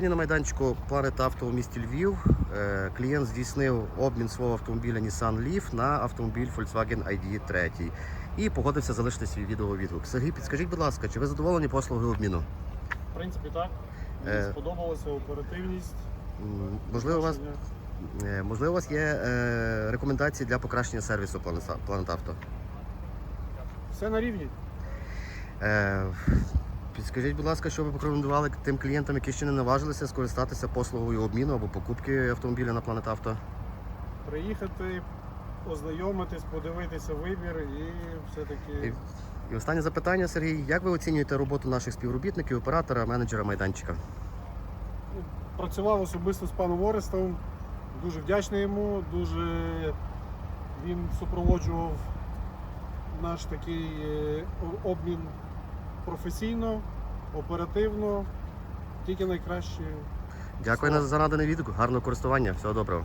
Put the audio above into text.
Сьогодні на майданчику Planet Auto у місті Львів е, клієнт здійснив обмін свого автомобіля Nissan Leaf на автомобіль Volkswagen ID 3 і погодився залишити свій відеовідгук. Сергій, підскажіть, будь ласка, чи ви задоволені послугою обміну? В принципі, так. Мені Е. сподобалася оперативність. Можливо, у вас е, можливо, у вас є е, рекомендації для покращення сервісу Planet Auto? Все на рівні. Е, Підскажіть, будь ласка, що ви порекомендували тим клієнтам, які ще не наважилися скористатися послугою обміну або покупки автомобіля на Planet Auto? Приїхати, ознайомитись, подивитися вибір і все-таки І останнє запитання, Сергій. Як ви оцінюєте роботу наших співробітників, оператора, менеджера майданчика? працював особисто з паном Орестом. Дуже вдячний йому, дуже він супроводжував наш такий е, обмін професійно, оперативно, тільки найкраще. Дякую за наданий відгук. Гарного користування. Всього доброго.